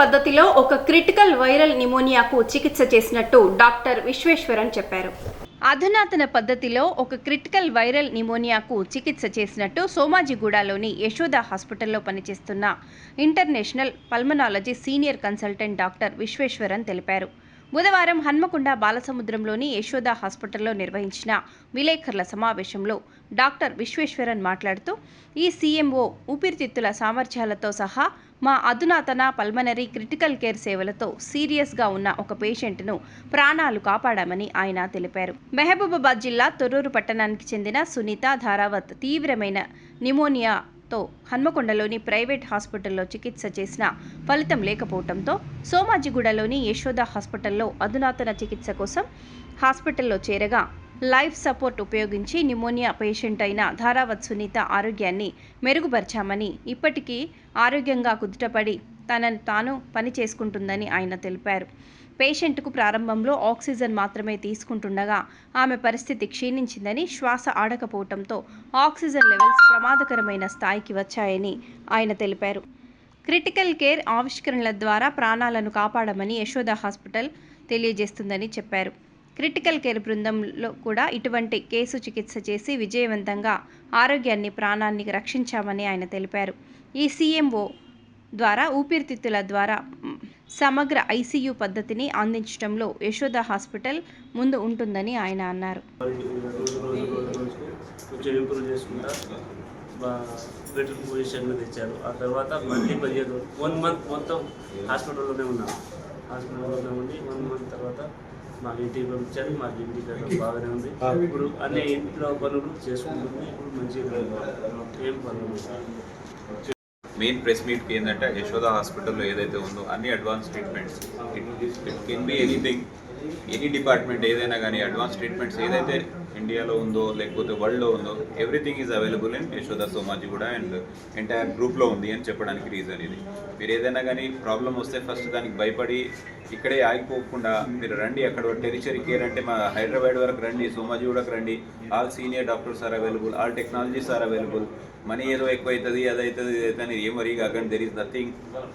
పద్ధతిలో ఒక critical viral నిమోనియాకు చికిత్స చేసినట్టు డాక్టర్ విశ్వేశ్వరన్ చెప్పారు. అధునాతన పద్ధతిలో ఒక క్రిటికల్ వైరల్ నిమోనియాకు చికిత్స చేసినట్టు సోమాజిగూడలోని యశోద హాస్పిటల్లో పనిచేస్తున్న international pulmonology senior consultant doctor Visweswaran తెలిపారు. బుధవారం హన్మకొండ బాలసముద్రంలోని యశోద హాస్పిటల్లో నిర్వహించిన విలేకరుల సమావేశంలో డాక్టర్ విశ్వేశ్వరన్ మాట్లాడుతూ ఈ సీఎంఓ ఊపిరితిత్తుల సామర్థ్యాలతో సహా మా అధునాతన పల్మనరీ క్రిటికల్ కేర్ సేవలతో సీరియస్గా ఉన్న ఒక పేషెంట్ను ప్రాణాలు కాపాడామని ఆయన తెలిపారు. మహబూబాబాద్ జిల్లా తొర్రూరు పట్టణానికి చెందిన సునీత ధారావత్ తీవ్రమైన తో హన్మకొండలోని ప్రైవేట్ హాస్పిటల్లో చికిత్స చేసిన ఫలితం లేకపోవడంతో సోమాజిగూడలోని యశోద హాస్పిటల్లో అధునాతన చికిత్స కోసం హాస్పిటల్లో చేరగా లైఫ్ సపోర్ట్ ఉపయోగించి నిమోనియా పేషెంట్ అయిన ధారావత్ సునీత ఆరోగ్యాన్ని మెరుగుపరిచామని ఇప్పటికీ ఆరోగ్యంగా కుదుటపడి తనను తాను పని చేసుకుంటుందని ఆయన తెలిపారు. పేషెంట్కు ప్రారంభంలో ఆక్సిజన్ మాత్రమే తీసుకుంటుండగా ఆమె పరిస్థితి క్షీణించిందని శ్వాస ఆడకపోవటంతో ఆక్సిజన్ లెవెల్స్ ప్రమాదకరమైన స్థాయికి వచ్చాయని ఆయన తెలిపారు. క్రిటికల్ కేర్ ఆవిష్కరణల ద్వారా ప్రాణాలను కాపాడమని యశోద హాస్పిటల్ తెలియజేస్తుందని చెప్పారు. క్రిటికల్ కేర్ బృందంలో కూడా ఇటువంటి కేసు చికిత్స చేసి విజయవంతంగా ఆరోగ్యాన్ని ప్రాణాన్ని రక్షించామని ఆయన తెలిపారు. ఈ సీఎంఓ ద్వారా ఊపిరితిత్తుల ద్వారా సమగ్ర ఐసీయూ పద్ధతిని అందించడంలో యశోద హాస్పిటల్ ముందు ఉంటుందని ఆయన అన్నారు. బెటర్ పొజిషన్లో తెచ్చారు ఆ తర్వాత మళ్ళీ పదిహేను వన్ మంత్ మొత్తం హాస్పిటల్లోనే ఉన్నాను హాస్పిటల్లోనే ఉండి వన్ మంత్ తర్వాత మా ఇంటికి పంపించారు. మా ఇంటి దగ్గర బాగానే ఉంది. ఇప్పుడు అన్ని ఇంట్లో పనులు చేసుకుంటుంది. ఇప్పుడు మంచిగా ఏం పనులు మెయిన్ ప్రెస్ మీట్కి ఏంటంటే యశోద హాస్పిటల్లో ఏదైతే ఉందో అన్ని advance treatments it can be anything any department ఏదైనా కానీ అడ్వాన్స్ ట్రీట్మెంట్స్ ఏదైతే ఇండియాలో ఉందో లేకపోతే వరల్డ్లో ఉందో everything is available in Yashoda Somaji కూడా అండ్ ఎంటైర్ గ్రూప్లో ఉంది అని చెప్పడానికి రీజన్ ఇది. మీరు ఏదైనా కానీ ప్రాబ్లం వస్తే ఫస్ట్ దానికి భయపడి ఇక్కడే ఆగిపోకుండా మీరు రండి అక్కడ టెరిచరీ కేర్ అంటే మా హైదరాబాద్ వరకు రండి సోమాజీ కూడా రండి. All senior doctors are available all technologies are available money ఏదో ఎక్కువ అవుతుంది అది అవుతుంది ఇది అవుతుంది ఏం వరీ కాకండి. దెర్ ఈస్ నథింగ్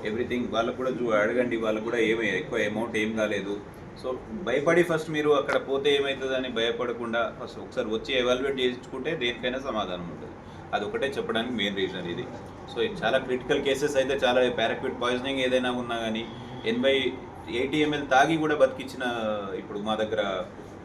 ఎవ్రీథింగ్ వాళ్ళకు కూడా చూ అడగండి వాళ్ళకు కూడా ఏమి ఎక్కువ అమౌంట్ ఏం కాలేదు. సో భయపడి ఫస్ట్ మీరు అక్కడ పోతే ఏమవుతుందని భయపడకుండా ఫస్ట్ ఒకసారి వచ్చి ఎవాల్యుయేట్ చేసుకుంటే దేనికైనా సమాధానం ఉంటుంది. అది ఒకటే చెప్పడానికి మెయిన్ రీజన్ ఇది. సో చాలా క్రిటికల్ కేసెస్ అయితే చాలా పారాక్విట్ పాయిజనింగ్ ఏదైనా ఉన్నా కానీ ఎనభై ఎయిటీ ఎంఎల్ తాగి కూడా బతికించిన ఇప్పుడు మా దగ్గర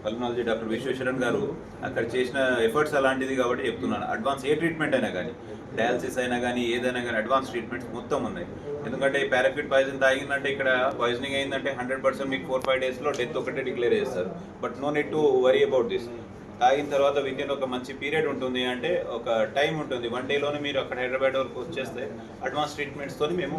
పల్మనాలజీ డాక్టర్ విశ్వేశ్వరన్ గారు అక్కడ చేసిన ఎఫర్ట్స్ అలాంటిది కాబట్టి చెప్తున్నాను. అడ్వాన్స్ ఏ ట్రీట్మెంట్ అయినా కానీ డయాలసిస్ అయినా కానీ ఏదైనా కానీ అడ్వాన్స్ ట్రీట్మెంట్స్ మొత్తం ఉన్నాయి. ఎందుకంటే పారాఫిట్ పాయిజన్ తాగిందంటే ఇక్కడ పాయిజనింగ్ అయిందంటే హండ్రెడ్ పర్సెంట్ మీకు ఫోర్ ఫైవ్ డేస్లో డెత్ ఒకటే డిక్లేర్ చేస్తారు. But no need to worry about this. తాగిన తర్వాత వితిన్ ఒక మంచి పీరియడ్ ఉంటుంది అంటే ఒక టైం ఉంటుంది. వన్ డేలోనే మీరు అక్కడ హైదరాబాద్ వరకు వచ్చేస్తే అడ్వాన్స్ ట్రీట్మెంట్స్తో మేము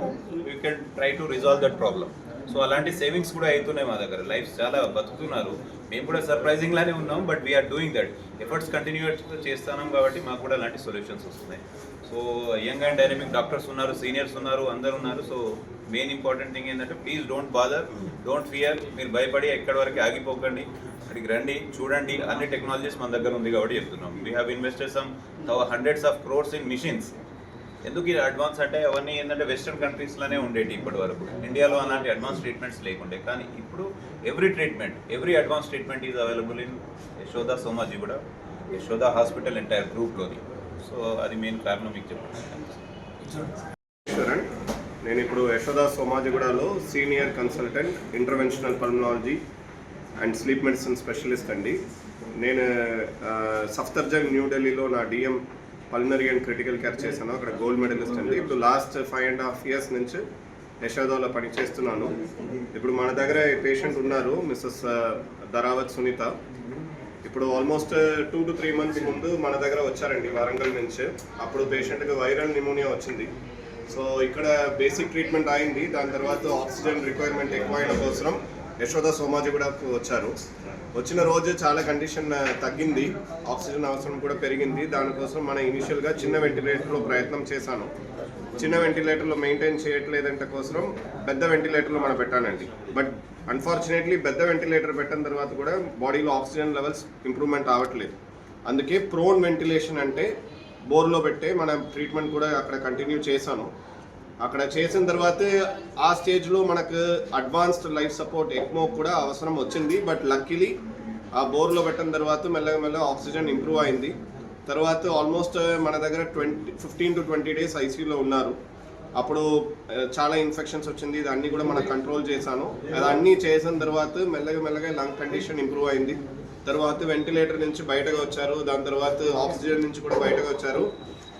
you can try to resolve that problem so అలాంటి సేవింగ్స్ కూడా అవుతున్నాయి మా దగ్గర. లైఫ్ చాలా బతుకుతున్నారు. మేము కూడా సర్ప్రైజింగ్ లానే ఉన్నాం but we are doing that efforts continue చేస్తున్నాం కాబట్టి మాకు కూడా అలాంటి సొల్యూషన్స్ వస్తున్నాయి. So young and dynamic doctors ఉన్నారు సీనియర్స్ ఉన్నారు అందరు ఉన్నారు. సో మెయిన్ ఇంపార్టెంట్ థింగ్ ఏంటంటే please don't bother don't fear మీరు భయపడి ఎక్కడి వరకు ఆగిపోకండి. అక్కడికి రండి చూడండి. అన్ని టెక్నాలజీస్ మన దగ్గర ఉంది కాబట్టి చెప్తున్నాం. We have invested some hundreds of crores in machines ఎందుకు ఇది అడ్వాన్స్ అంటే అవన్నీ ఏంటంటే వెస్ట్రన్ కంట్రీస్లోనే ఉండేవి ఇప్పటి వరకు ఇండియాలో అలాంటి అడ్వాన్స్ ట్రీట్మెంట్స్ లేకుండే. కానీ ఇప్పుడు every treatment every advance treatment is available in Yashoda Somaji కూడా యశోద హాస్పిటల్ ఎంటైర్ గ్రూప్లోని సో అది మెయిన్ కారణం మీకు చెప్పండి. నేను ఇప్పుడు యశోద సోమాజిగూడలో senior consultant interventional pulmonology and sleep medicine specialist అండి. నేను సఫ్తర్జంగ్ న్యూఢిల్లీలో నా DM pulmonary and critical care చేశాను. అక్కడ గోల్డ్ మెడలిస్ట్ అండి. ఇప్పుడు last five and half years నుంచి యశోదలో పనిచేస్తున్నాను. ఇప్పుడు మన దగ్గర పేషెంట్ ఉన్నారు మిస్సెస్ uh, ధరావత్ సునీత. ఇప్పుడు almost two to three months ముందు మన దగ్గర వచ్చారండి వరంగల్ నుంచి. అప్పుడు పేషెంట్కి వైరల్ నిమోనియా వచ్చింది. సో ఇక్కడ బేసిక్ ట్రీట్మెంట్ అయింది. దాని తర్వాత ఆక్సిజన్ రిక్వైర్మెంట్ ఎక్కువ అయిన కోసం యశోద సోమాజీ కూడా వచ్చారు. వచ్చిన రోజు చాలా కండిషన్ తగ్గింది. ఆక్సిజన్ అవసరం కూడా పెరిగింది. దానికోసం మన ఇనిషియల్గా చిన్న వెంటిలేటర్లో ప్రయత్నం చేశాను. చిన్న వెంటిలేటర్లో మెయింటైన్ చేయట్లేదంటే కోసం పెద్ద వెంటిలేటర్లో మనం పెట్టానండి. బట్ అన్ఫార్చునేట్లీ పెద్ద వెంటిలేటర్ పెట్టిన తర్వాత కూడా బాడీలో ఆక్సిజన్ లెవెల్స్ ఇంప్రూవ్మెంట్ అవ్వట్లేదు అందుకే ప్రోన్ వెంటిలేషన్ అంటే బోర్లో పెట్టే మన ట్రీట్మెంట్ కూడా అక్కడ కంటిన్యూ చేశాను. అక్కడ చేసిన తర్వాత ఆ స్టేజ్లో మనకు అడ్వాన్స్డ్ లైఫ్ సపోర్ట్ ఎక్మో కూడా అవసరం వచ్చింది. బట్ లక్కీలీ ఆ బోర్లో పెట్టిన తర్వాత మెల్లగా మెల్లగా ఆక్సిజన్ ఇంప్రూవ్ అయింది. తర్వాత ఆల్మోస్ట్ మన దగ్గర twenty fifteen to twenty days ఐసీయూలో ఉన్నారు. అప్పుడు చాలా ఇన్ఫెక్షన్స్ వచ్చింది. ఇదన్నీ కూడా మనం కంట్రోల్ చేశాను. అది చేసిన తర్వాత మెల్లగా మెల్లగా లంగ్ కండిషన్ ఇంప్రూవ్ అయింది. తర్వాత వెంటిలేటర్ నుంచి బయటకు వచ్చారు. దాని తర్వాత ఆక్సిజన్ నుంచి కూడా బయటకు వచ్చారు.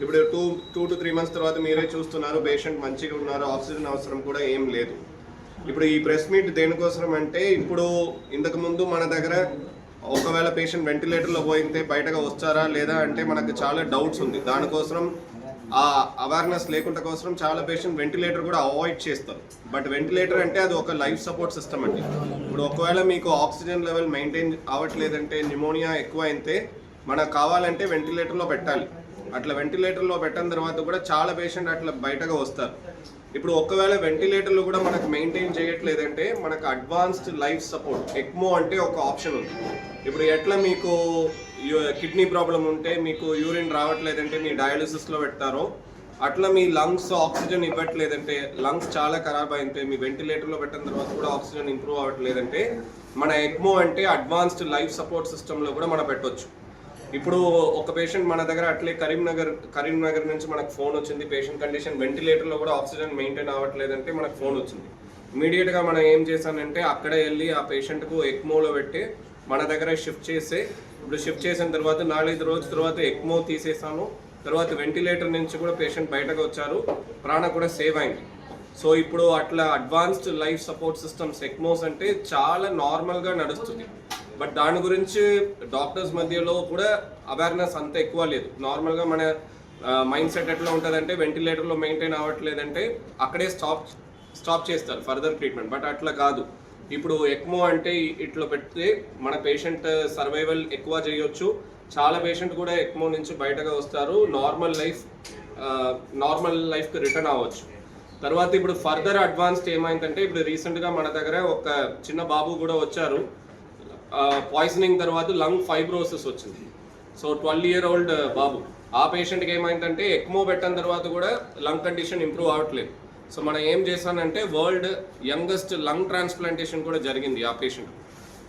ఇప్పుడు two two to three months తర్వాత మీరే చూస్తున్నారు పేషెంట్ మంచిగా ఉన్నారు ఆక్సిజన్ అవసరం కూడా ఏం లేదు. ఇప్పుడు ఈ ప్రెస్ మీట్ దేనికోసం అంటే ఇప్పుడు ఇంతకు ముందు మన దగ్గర ఒకవేళ పేషెంట్ వెంటిలేటర్లో పోయితే బయటగా వస్తారా లేదా అంటే మనకు చాలా డౌట్స్ ఉంది. దానికోసం ఆ అవేర్నెస్ లేకుండా కోసం చాలా పేషెంట్ వెంటిలేటర్ కూడా అవాయిడ్ చేస్తారు. బట్ వెంటిలేటర్ అంటే అది ఒక లైఫ్ సపోర్ట్ సిస్టమ్ అండి. ఇప్పుడు ఒకవేళ మీకు ఆక్సిజన్ లెవెల్ మెయింటైన్ అవ్వట్లేదంటే న్యూమోనియా ఎక్కువ అయితే మనకు కావాలంటే వెంటిలేటర్లో పెట్టాలి. అట్లా వెంటిలేటర్లో పెట్టిన తర్వాత కూడా చాలా పేషెంట్ అట్లా బయటగా వస్తారు. ఇప్పుడు ఒకవేళ వెంటిలేటర్లు కూడా మనకు మెయింటైన్ చేయట్లేదంటే మనకు అడ్వాన్స్డ్ లైఫ్ సపోర్ట్ ఎక్మో అంటే ఒక ఆప్షన్ ఉంది. ఇప్పుడు ఎట్లా మీకు కిడ్నీ ప్రాబ్లం ఉంటే మీకు యూరిన్ రావట్లేదంటే మీ డయాలిసిస్లో పెడతారో అట్లా మీ లంగ్స్ ఆక్సిజన్ ఇవ్వట్లేదంటే లంగ్స్ చాలా ఖరాబ్ అయితే మీ వెంటిలేటర్లో పెట్టిన తర్వాత కూడా ఆక్సిజన్ ఇంప్రూవ్ అవ్వట్లేదంటే మన ఎక్మో అంటే అడ్వాన్స్డ్ లైఫ్ సపోర్ట్ సిస్టంలో కూడా మనం పెట్టొచ్చు. ఇప్పుడు ఒక పేషెంట్ మన దగ్గర అట్లే కరీంనగర్ కరీంనగర్ నుంచి మనకు ఫోన్ వచ్చింది. పేషెంట్ కండిషన్ వెంటిలేటర్లో కూడా ఆక్సిజన్ మెయింటైన్ అవ్వట్లేదంటే మనకు ఫోన్ వచ్చింది. ఇమీడియట్గా మనం ఏం చేశానంటే అక్కడే వెళ్ళి ఆ పేషెంట్కు ఎక్మోలో పెట్టి మన దగ్గర షిఫ్ట్ చేసి ఇప్పుడు షిఫ్ట్ చేసిన తర్వాత నాలుగైదు రోజుల తర్వాత ఎక్మో తీసేసాను. తర్వాత వెంటిలేటర్ నుంచి కూడా పేషెంట్ బయటకు వచ్చారు. ప్రాణ కూడా సేవ్ అయింది. సో ఇప్పుడు అట్లా advanced life support systems ECMOs అంటే చాలా నార్మల్గా నడుస్తుంది. బట్ దాని గురించి డాక్టర్స్ మధ్యలో కూడా అవేర్నెస్ అంత ఎక్కువ లేదు. నార్మల్గా మన మైండ్ సెట్ ఎట్లా ఉంటుందంటే వెంటిలేటర్లో మెయింటైన్ అవ్వట్లేదంటే అక్కడే స్టాప్ స్టాప్ చేస్తారు ఫర్దర్ ట్రీట్మెంట్. బట్ అట్లా కాదు. ఇప్పుడు ఎక్మో అంటే ఇట్లా పెడితే మన పేషెంట్ సర్వైవల్ ఎక్కువ చేయొచ్చు. చాలా పేషెంట్ కూడా ఎక్మో నుంచి బయటగా వస్తారు. నార్మల్ లైఫ్ నార్మల్ లైఫ్కి రిటర్న్ అవ్వచ్చు. తర్వాత ఇప్పుడు ఫర్దర్ అడ్వాన్స్డ్ ఏమైందంటే ఇప్పుడు రీసెంట్గా మన దగ్గర ఒక చిన్న బాబు కూడా వచ్చారు. పాయిజనింగ్ తర్వాత లంగ్ ఫైబ్రోసిస్ వచ్చింది. సో ట్వెల్వ్ ఇయర్ ఓల్డ్ బాబు. ఆ పేషెంట్కి ఏమైందంటే ఎక్మో పెట్టిన తర్వాత కూడా లంగ్ కండిషన్ ఇంప్రూవ్ అవ్వట్లేదు సో మనం ఏం చేశానంటే వరల్డ్ యంగెస్ట్ లంగ్ ట్రాన్స్ప్లాంటేషన్ కూడా జరిగింది ఆ patient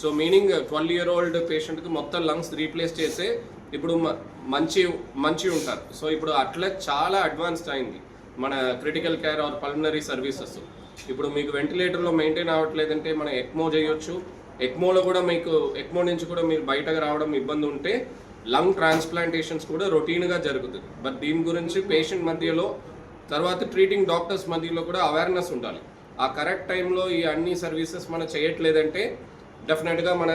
so meaning twelve year old పేషెంట్కి మొత్తం లంగ్స్ రీప్లేస్ చేస్తే ఇప్పుడు మ- మంచి మంచి ఉంటారు. సో ఇప్పుడు అట్లా చాలా అడ్వాన్స్డ్ అయింది మన critical care or pulmonary services ఇప్పుడు మీకు వెంటిలేటర్లో మెయింటైన్ అవ్వట్లేదంటే మనం ఎక్మో చేయొచ్చు. ఎక్మోలో కూడా మీకు ఎక్మో నుంచి కూడా మీరు బయటకు రావడం ఇబ్బంది ఉంటే లంగ్ ట్రాన్స్ప్లాంటేషన్స్ కూడా రొటీన్గా జరుగుతుంది. బట్ దీని గురించి పేషెంట్ మధ్యలో తర్వాత ట్రీటింగ్ డాక్టర్స్ మధ్యలో కూడా అవేర్నెస్ ఉండాలి. ఆ కరెక్ట్ టైంలో ఈ అన్ని సర్వీసెస్ మనం చేయట్లేదంటే డెఫినెట్గా మన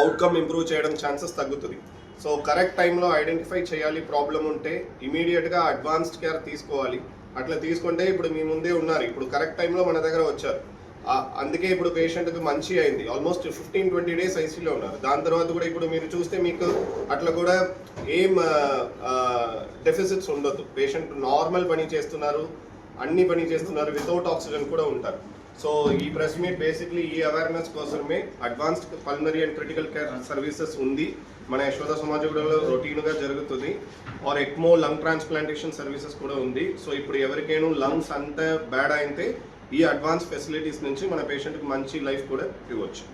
అవుట్కమ్ ఇంప్రూవ్ చేయడం ఛాన్సెస్ తగ్గుతుంది. సో కరెక్ట్ టైంలో ఐడెంటిఫై చేయాలి ప్రాబ్లం ఉంటే ఇమీడియట్గా అడ్వాన్స్డ్ కేర్ తీసుకోవాలి. అట్లా తీసుకుంటే ఇప్పుడు మీ ముందే ఉన్నారు. ఇప్పుడు కరెక్ట్ టైంలో మన దగ్గర వచ్చారు. అందుకే ఇప్పుడు పేషెంట్కి మంచి అయింది. ఆల్మోస్ట్ ఫిఫ్టీన్ ట్వంటీ డేస్ ఐసీలో ఉన్నారు. దాని తర్వాత కూడా ఇప్పుడు మీరు చూస్తే మీకు అట్లా కూడా ఏం డెఫిసిట్స్ ఉండొద్దు. పేషెంట్ నార్మల్ పని చేస్తున్నారు అన్ని పని చేస్తున్నారు వితౌట్ ఆక్సిజన్ కూడా ఉంటారు. సో ఈ ప్రెస్ మీట్ బేసిక్లీ ఈ అవేర్నెస్ కోసమే advanced pulmonary and critical care services ఉంది. మన యశోద సమాజగూడలో రొటీన్గా జరుగుతుంది. Or ECMO lung transplantation services కూడా ఉంది. సో ఇప్పుడు ఎవరికైనా లంగ్స్ అంత బ్యాడ్ అయితే ఈ అడ్వాన్స్ ఫెసిలిటీస్ నుంచి మన పేషెంట్కి మంచి లైఫ్ కూడా ఇవ్వచ్చు.